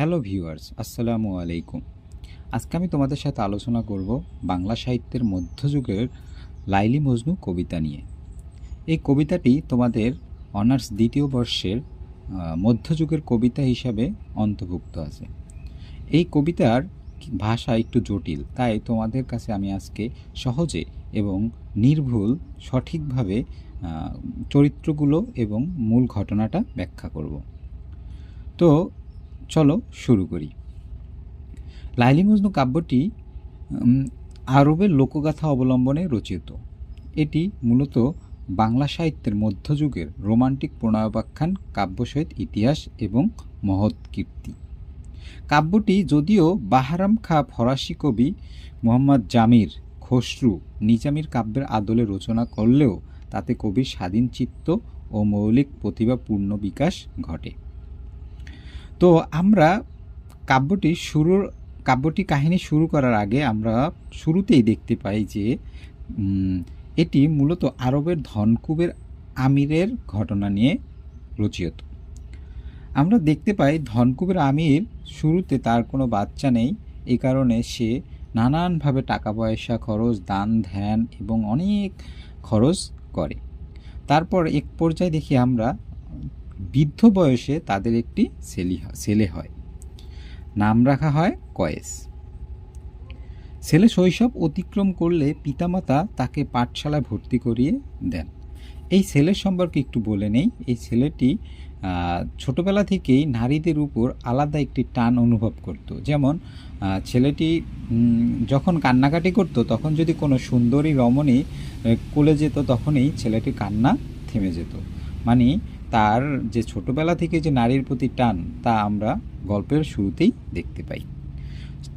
Hello viewers, আসসালামু আলাইকুম। আজকে আমি তোমাদের সাথে আলোচনা করব বাংলা সাহিত্যের মধ্যযুগের লাইলি মজনু কবিতা নিয়ে। এই কবিতাটি তোমাদের অনার্স দ্বিতীয় বর্ষের মধ্যযুগের কবিতা হিসাবে অন্তর্ভুক্ত আছে। এই কবিতার ভাষা একটু জটিল, তাই তোমাদের কাছে আমি আজকে সহজে এবং নির্ভুল, সঠিকভাবে চরিত্রগুলো এবং মূল ঘটনাটা ব্যাখ্যা করব। তো চলো শুরু করি। লাইলি মজনু কাব্যটি আরবের লোকগাথা অবলম্বনে রচিত। এটি মূলত বাংলা সাহিত্যের মধ্যযুগের রোমান্টিক প্রণয়োপাখ্যান কাব্যসহিত ইতিহাস এবং মহৎ কীর্তি। কাব্যটি যদিও বাহারাম খা ফরাসি কবি মোহাম্মদ জামির খসরু নিজামির কাব্যের আদলে রচনা করলেও তাতে কবির স্বাধীন চিত্ত ও মৌলিক প্রতিভা পূর্ণ বিকাশ ঘটে। তো আমরা কাব্যটি শুরুর কাব্যটি কাহিনী শুরু করার আগে আমরা শুরুতেই দেখতে পাই যে এটি মূলত আরবের ধনকুবের আমিরের ঘটনা নিয়ে রচিত। আমরা দেখতে পাই ধনকুবের আমির শুরুতে তার কোনো বাচ্চা নেই। এই কারণে সে নানানভাবে টাকা পয়সা খরচ, দান, ধ্যান এবং অনেক খরচ করে। তারপর এক পর্যায়ে দেখি আমরা বৃদ্ধ বয়সে তাদের একটি ছেলে ছেলে হয়। নাম রাখা হয় কয়েস। ছেলে শৈশব অতিক্রম করলে পিতামাতা তাকে পাঠশালায় ভর্তি করিয়ে দেন। এই ছেলের সম্পর্কে একটু বলে নেই। এই ছেলেটি ছোটবেলা থেকেই নারীদের উপর আলাদা একটি টান অনুভব করত। যেমন ছেলেটি যখন কান্নাকাটি করত, তখন যদি কোনো সুন্দরী রমণী কোলে যেত, তখনই ছেলেটির কান্না থেমে যেত। মানে তার যে ছোটবেলা থেকে যে নারীর প্রতি টান, তা আমরা গল্পের শুরুতেই দেখতে পাই।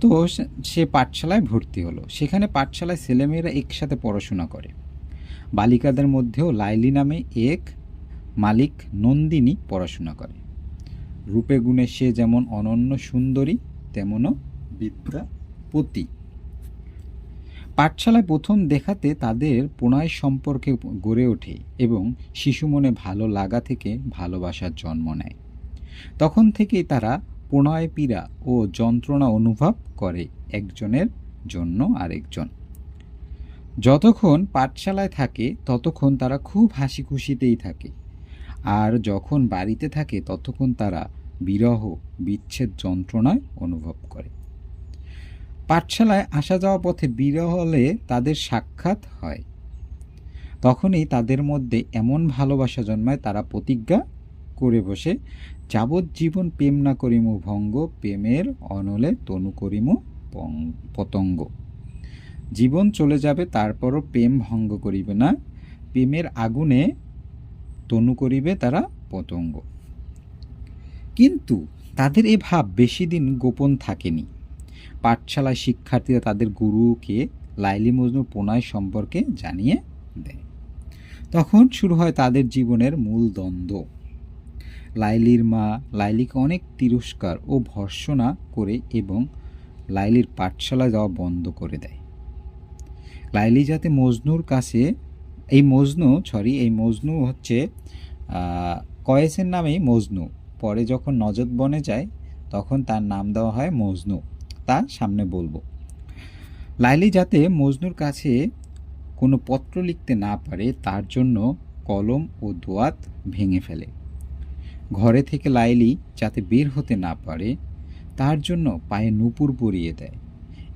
তো সে- পাঠশালায় ভর্তি হলো। সেখানে পাঠশালায় ছেলেমেয়েরা একসাথে পড়াশোনা করে। বালিকাদের মধ্যেও লাইলি নামে এক মালিক নন্দিনী পড়াশোনা করে। রূপে গুণে সে যেমন অনন্য সুন্দরী, তেমনও বিদ্যাপতি। পাঠশালায় প্রথম দেখাতে তাদের প্রণয় সম্পর্কে গড়ে ওঠে এবং শিশু মনে ভালো লাগা থেকে ভালোবাসার জন্ম নেয়। তখন থেকেই তারা প্রণয় পীড়া ও যন্ত্রণা অনুভব করে একজনের জন্য আরেকজন। যতক্ষণ পাঠশালায় থাকে, ততক্ষণ তারা খুব হাসি খুশিতেই থাকে। আর যখন বাড়িতে থাকে, ততক্ষণ তারা বিরহ, বিচ্ছেদ যন্ত্রণায় অনুভব করে। পাঠশালায় আসা যাওয়া পথে বিরহলে তাদের সাক্ষাৎ হয়। তখনই তাদের মধ্যে এমন ভালোবাসা জন্মায় তারা প্রতিজ্ঞা করে বসে, যাবজ্জীবন প্রেম না করিমু ভঙ্গ, প্রেমের অনলে তনু করিমু পতঙ্গ। জীবন চলে যাবে, তারপরও প্রেম ভঙ্গ করিবে না, প্রেমের আগুনে তনু করিবে তারা পতঙ্গ। কিন্তু তাদের এ ভাব বেশি দিন গোপন থাকেনি। পাঠশালায় শিক্ষার্থীরা তাদের গুরুকে লাইলি মজনুর প্রণয় সম্পর্কে জানিয়ে দেয়। তখন শুরু হয় তাদের জীবনের মূল দ্বন্দ্ব। লাইলির মা লাইলিকে অনেক তিরস্কার ও ভর্সনা করে এবং লাইলির পাঠশালায় যাওয়া বন্ধ করে দেয়। লাইলি যাতে মজনুর কাছে, এই মজনু সরি এই মজনু হচ্ছে কয়েসের নামেই মজনু। পরে যখন নজদ বনে যায়, তখন তার নাম দেওয়া হয় মজনু। তা সামনে বলব। লাইলি যাতে মজনুর কাছে কোনো পত্র লিখতে না পারে, তার জন্য কলম ও দোয়াত ভেঙে ফেলে। ঘরে থেকে লাইলি যাতে বের হতে না পারে, তার জন্য পায়ে নুপুর পরিয়ে দেয়।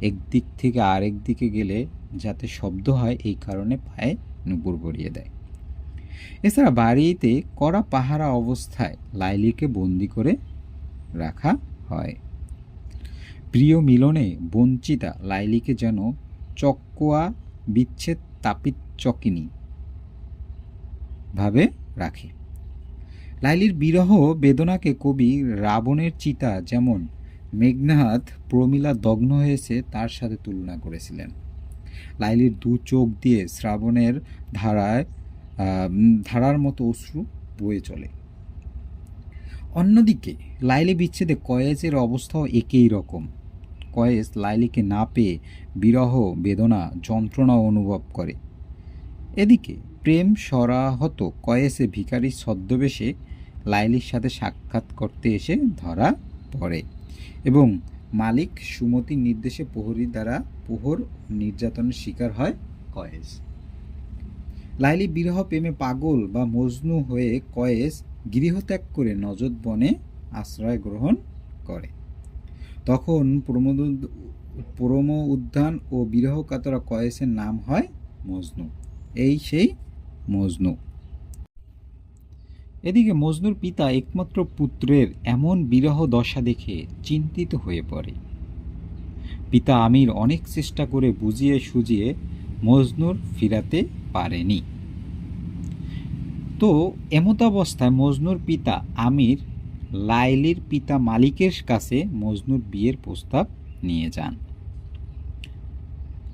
একদিক থেকে আরেক দিকে গেলে যাতে শব্দ হয়, এই কারণে পায়ে নুপুর পরিয়ে দেয়। এছাড়া বাড়িতে কড়া পাহারা অবস্থায় লাইলিকে বন্দি করে রাখা হয়। প্রিয় মিলনে বঞ্চিতা লাইলিকে যেন চক্কোয়া বিচ্ছেদ তাপিত চকিনী ভাবে রাখে। লাইলির বিরহ বেদনাকে কবি রাবণের চিতা যেমন মেঘনাথ প্রমিলা দগ্ন হয়েছে তার সাথে তুলনা করেছিলেন। লাইলির দু চোখ দিয়ে শ্রাবণের ধারায় ধারার মতো অশ্রু বয়ে চলে। অন্যদিকে, লাইলি বিচ্ছেদে কয়েজের অবস্থাও একই রকম। কয়েস লাইলিকে না পেয়ে বিরহ, বেদনা, যন্ত্রণা অনুভব করে। এদিকে প্রেম সরাহত কয়েসে ভিখারির ছদ্মবেশে লাইলির সাথে সাক্ষাৎ করতে এসে ধরা পড়ে এবং মালিক সুমতির নির্দেশে প্রহরীর দ্বারা প্রহর নির্যাতনের শিকার হয় কয়েস। লাইলি বিরহ প্রেমে পাগল বা মজনু হয়ে কয়েস গৃহত্যাগ করে নজদ বনে আশ্রয় গ্রহণ করে। তখন প্রমোদ প্রম উদ্যান ও বিরহ কাতরা কয়েসের নাম হয় মজনু। এই সেই মজনু। এদিকে মজনুর পিতা একমাত্র পুত্রের এমন বিরহ দশা দেখে চিন্তিত হয়ে পড়ে। পিতা আমির অনেক চেষ্টা করে বুঝিয়ে সুজিয়ে মজনুর ফিরাতে পারেনি। তো এমতাবস্থায় মজনুর পিতা আমির লাইলির পিতা মালিকের কাছে মজনুর বিয়ের প্রস্তাব নিয়ে যান।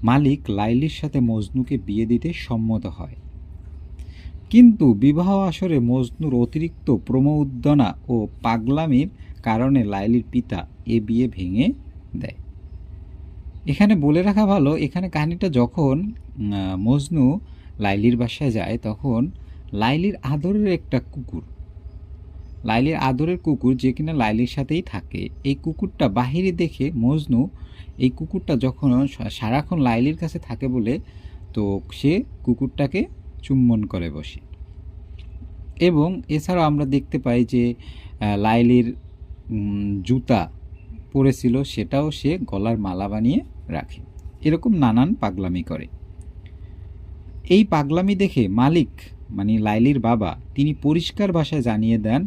মালিক লাইলির সাথে মজনুকে বিয়ে দিতে সম্মত হয়। কিন্তু বিবাহ আসরে মজনুর অতিরিক্ত প্রমোদনা ও পাগলামির কারণে লাইলির পিতা এ বিয়ে ভেঙে দেয়। এখানে বলে রাখা ভালো, এখানে কাহিনীটা যখন মজনু লাইলির বাসায় যায়, তখন লাইলির আদরের একটা কুকুর লাইলির আদরের কুকুর যে কিনা লাইলির সাথেই থাকে। এই কুকুরটা বাহিরে দেখে মজনু, এই কুকুরটা যখন সারাক্ষণ লাইলির কাছে থাকে বলে, তো সে কুকুরটাকে চুম্বন করে বসে। এবং এছাড়াও আমরা দেখতে পাই যে লাইলির জুতা পরেছিল, সেটাও সে গলার মালা বানিয়ে রাখে। এরকম নানান পাগলামি করে। এই পাগলামি দেখে মালিক মানে লাইলির বাবা, তিনি পরিষ্কার ভাষায় জানিয়ে দেন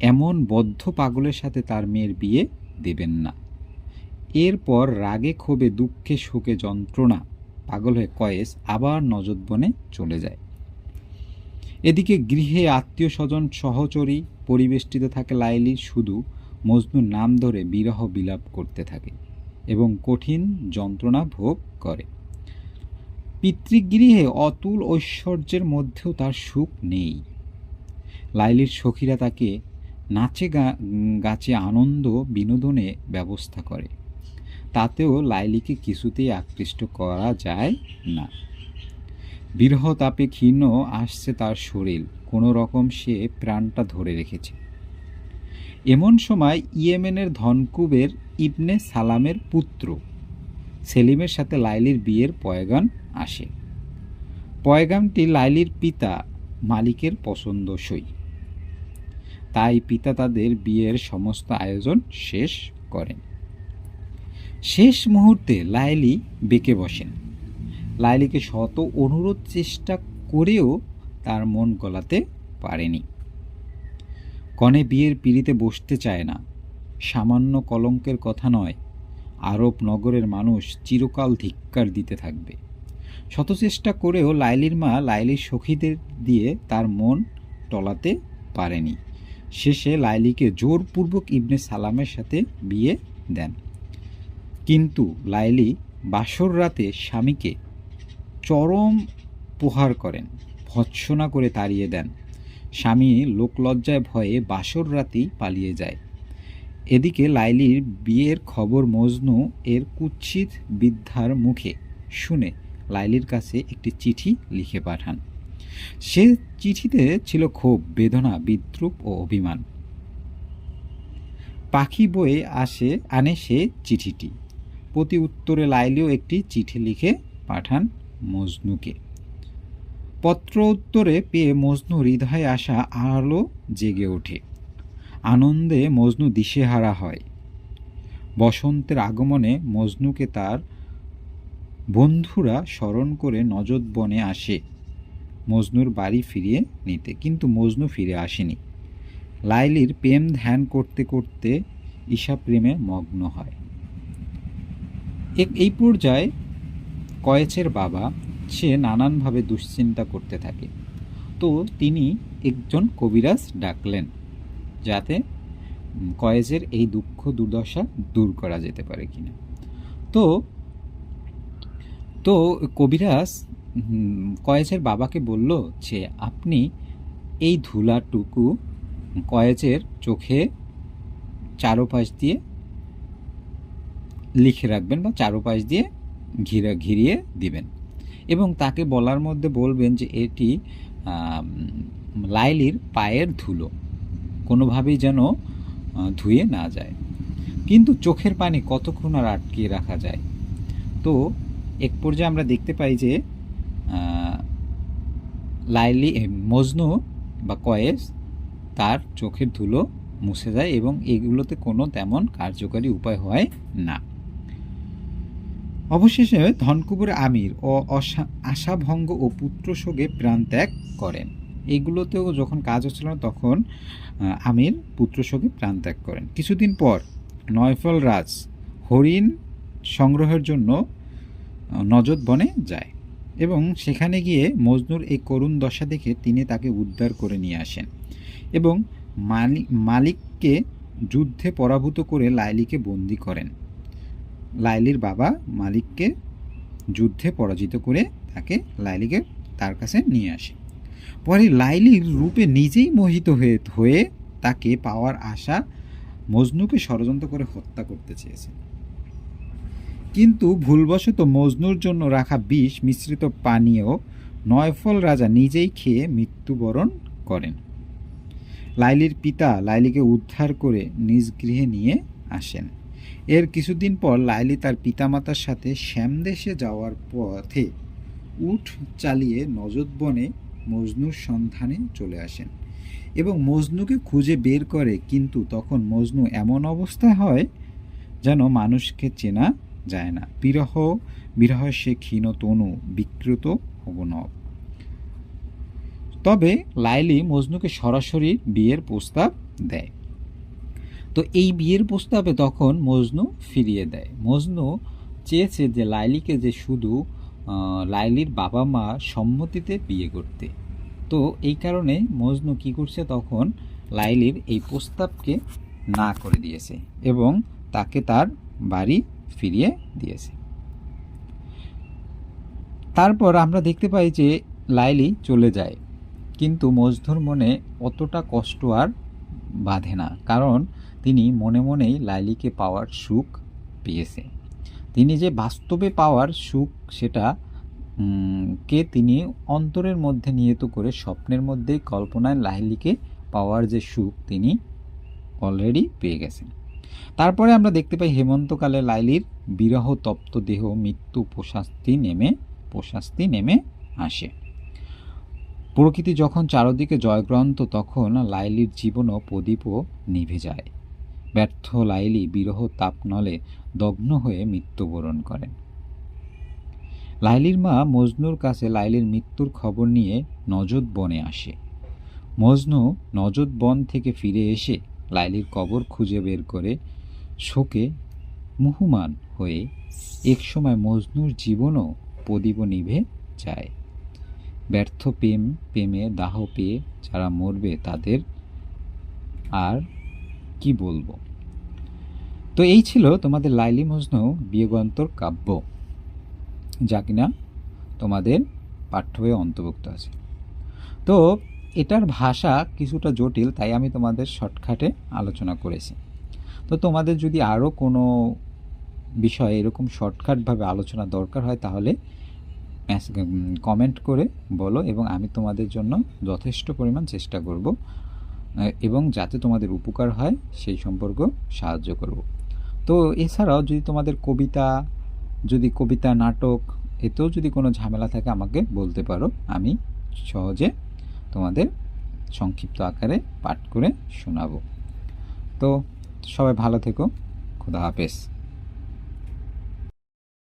এমন বদ্ধ পাগলের সাথে তার মেয়ের বিয়ে দেবেন না। এরপর রাগে ক্ষোভে, দুঃখে শোকে যন্ত্রণা, পাগল হয়ে কয়েস আবার নজদবনে চলে যায়। এদিকে গৃহে আত্মীয় স্বজন সহচরী, পরিবেষ্টিত থাকে লাইলি, শুধু মজনুর নাম ধরে বিরহ বিলাপ করতে থাকে এবং কঠিন যন্ত্রণা ভোগ করে। পিতৃগৃহে অতুল ঐশ্বর্যের মধ্যেও তার সুখ নেই। লাইলির সখীরা তাকে নাচে গাছে আনন্দ বিনোদনে ব্যবস্থা করে। তাতেও লাইলিকে কিছুতেই আকৃষ্ট করা যায় না। বিরহ তাপে ক্ষীণ আসছে তার শরীর কোনো রকম সে প্রাণটা ধরে রেখেছে। এমন সময় ইয়েমেনের ধনকুবের ইবনে সালামের পুত্র সেলিমের সাথে লাইলির বিয়ের পয়গান আসে। পয়গামটি লাইলির পিতা মালিকের পছন্দসই। তাই পিতা তাদের বিয়ের সমস্ত আয়োজন শেষ করেন। শেষ মুহূর্তে লাইলি বেঁকে বসেন। লাইলিকে শত অনুরোধ চেষ্টা করেও তার মন গলাতে পারেনি। কনে বিয়ের পিড়িতে বসতে চায় না। সামান্য কলঙ্কের কথা নয়, আরব নগরের মানুষ চিরকাল ধিক্কার দিতে থাকবে। শত চেষ্টা করেও লাইলির মা লাইলির সখীদের দিয়ে তার মন টলাতে পারেনি। শেষে লাইলিকে জোরপূর্বক ইবনে সালামের সাথে বিয়ে দেন। কিন্তু লাইলি বাসর রাতে স্বামীকে চরম প্রহার করেন, ভৎসনা করে তাড়িয়ে দেন। স্বামী লোকলজ্জায় ভয়ে বাসর রাতেই পালিয়ে যায়। এদিকে লাইলির বিয়ের খবর মজনু এর কুৎসিত বিদ্যার মুখে শুনে লাইলির কাছে একটি চিঠি লিখে পাঠান। সে চিঠিতে ছিল ক্ষোভ, বেদনা, বিদ্রুপ ও অভিমান। পাখি বয়ে আসে, আনে সে চিঠিটি। প্রতি উত্তরে লাইলিও একটি চিঠি লিখে পাঠান মজনুকে। পত্র উত্তরে পেয়ে মজনু হৃদয়ে আসা আলো জেগে ওঠে। আনন্দে মজনু দিশেহারা হয়। বসন্তের আগমনে মজনুকে তার বন্ধুরা স্মরণ করে নজদ বনে আসে। মজনুর বাড়ি ফিরিয়ে নিতে, কিন্তু মজনু ফিরে আসেনি। লাইলির প্রেম ধ্যান করতে করতে ঈশা প্রেমে মগ্ন হয়। এই পর্যায়ে কয়েছের বাবা, সে নানানভাবে দুশ্চিন্তা করতে থাকে। তো তিনি একজন কবিরাজ ডাকলেন, যাতে কয়েজের এই দুঃখ দুর্দশা দূর করা যেতে পারে কিনা। তো তো কবিরাজ উম, কয়েজের বাবাকে বলল যে আপনি এই ধুলাটুকু কয়েজের চোখে চারোপাশ দিয়ে লিখে রাখবেন বা চারোপাশ দিয়ে ঘিরে ঘিরিয়ে দিবেন। এবং তাকে বলার মধ্যে বলবেন যে এটি লাইলির পায়ের ধুলো। কোনোভাবেই যেন ধুয়ে না যায়। কিন্তু চোখের পানি কতক্ষণ আর আটকিয়ে রাখা যায়? তো এক পর্যায়ে আমরা দেখতে পাই যে লাইলি মজনু বা কয়েস তার চোখের ধুলো মুছে যায় এবং এগুলোতে কোনো তেমন কার্যকারী উপায় হয় না। অবশেষে ধনকুবের আমির ও আশাভঙ্গ ও পুত্র শোকে প্রাণ ত্যাগ করেন। এগুলোতেও যখন কাজ হচ্ছিল না তখন আমির পুত্র শোকে প্রাণ ত্যাগ করেন। কিছুদিন পর নয়ফল রাজ হরিণ সংগ্রহের জন্য নজদ বনে যায়। এবং সেখানে গিয়ে মজনুর এই করুণ দশা দেখে তিনি তাকে উদ্ধার করে নিয়ে আসেন এবং মালিক মালিককে যুদ্ধে পরাভূত করে লাইলিকে বন্দি করেন। লাইলির বাবা মালিককে যুদ্ধে পরাজিত করে তাকে লাইলিকে তার কাছে নিয়ে আসে। পরে লাইলির রূপে নিজেই মোহিত হয়ে হয়ে তাকে পাওয়ার আশা মজনুকে ষড়যন্ত্র করে হত্যা করতে চেয়েছে। কিন্তু ভুলবশত মজনুর জন্য রাখা বিষ মিশ্রিত পানীয় নয়ফল রাজা নিজেই খেয়ে মৃত্যুবরণ করেন। লাইলির পিতা লাইলিকে উদ্ধার করে নিজ গৃহে নিয়ে আসেন। এর কিছুদিন পর লাইলি তার পিতামাতার সাথে শ্যামদেশে যাওয়ার পথে উঠ চালিয়ে নজদ বনে মজনুর সন্ধানে চলে আসেন এবং মজনুকে খুঁজে বের করে, কিন্তু তখন মজনু এমন অবস্থায় হয় যেন মানুষকে চেনা যায় না। বিরহ বিরহ সে ক্ষীণ তনু, বিকৃত অবনব তবে লাইলি মজনুকে সরাসরি বিয়ের প্রস্তাব দেয়। তো এই বিয়ের প্রস্তাবে তখন মজনু ফিরিয়ে দেয়। মজনু চেয়েছে যে লাইলিকে যে শুধু লাইলির বাবা মা সম্মতিতে বিয়ে করতে। তো এই কারণে মজনু কি করছে তখন লাইলির এই প্রস্তাবকে না করে দিয়েছে এবং তাকে তার বাড়ি ফিরিয়ে দিয়েছে। তারপর আমরা দেখতে পাই যে লাইলি চলে যায়। কিন্তু মজধুর মনে অতটা কষ্ট আর বাঁধে না, কারণ তিনি মনে মনেই লাইলিকে পাওয়ার সুখ পেয়েছে। তিনি যে বাস্তবে পাওয়ার সুখ, সেটা কে তিনি অন্তরের মধ্যে নিয়ত করে স্বপ্নের মধ্যেই কল্পনায় লাইলিকে পাওয়ার যে সুখ, তিনি অলরেডি পেয়ে গেছেন। তারপরে আমরা দেখতে পাই হেমন্তকালে লাইলির বিরহ তপ্ত দেহ মৃত্যু প্রশাস্তি নেমে প্রশাস্তি নেমে আসে। প্রকৃতি যখন চারদিকে জয়গ্রন্থ, তখন লাইলির জীবনও প্রদীপও নিভে যায়। ব্যর্থ লাইলি বিরহ তাপনলে দগ্ন হয়ে মৃত্যুবরণ করেন। লাইলির মা মজনুর কাছে লাইলির মৃত্যুর খবর নিয়ে নজদ বনে আসে। মজনু নজদ বন থেকে ফিরে এসে লাইলির কবর খুঁজে বের করে শোকে মুহুমান হয়ে একসময় মজনুর জীবনও প্রদীপ নিভে যায়। ব্যর্থ প্রেম, প্রেমে দাহ পেয়ে যারা মরবে তাদের আর কি বলব? তো এই ছিল তোমাদের লাইলি মজনু বিয়োগান্তর কাব্য, যা কিনা তোমাদের পাঠ্য বইয়ে অন্তর্ভুক্ত আছে। তো এটার ভাষা কিছুটা জটিল, তাই আমি তোমাদের শর্টকাটে আলোচনা করেছি। তো তোমাদের যদি আরও কোনো বিষয়ে এরকম শর্টকাটভাবে আলোচনা দরকার হয়, তাহলে কমেন্ট করে বলো এবং আমি তোমাদের জন্য যথেষ্ট পরিমাণ চেষ্টা করব, এবং যাতে তোমাদের উপকার হয়, সেই সম্পর্ক সাহায্য করব। তো এছাড়াও যদি তোমাদের কবিতা, যদি কবিতা নাটক, এতেও যদি কোনো ঝামেলা থাকে, আমাকে বলতে পারো। আমি সহজে তোমাদের সংক্ষিপ্ত আকারে পাঠ করে শোনাবো। তো সবাই ভালো থেকো খুদা হাফেজ।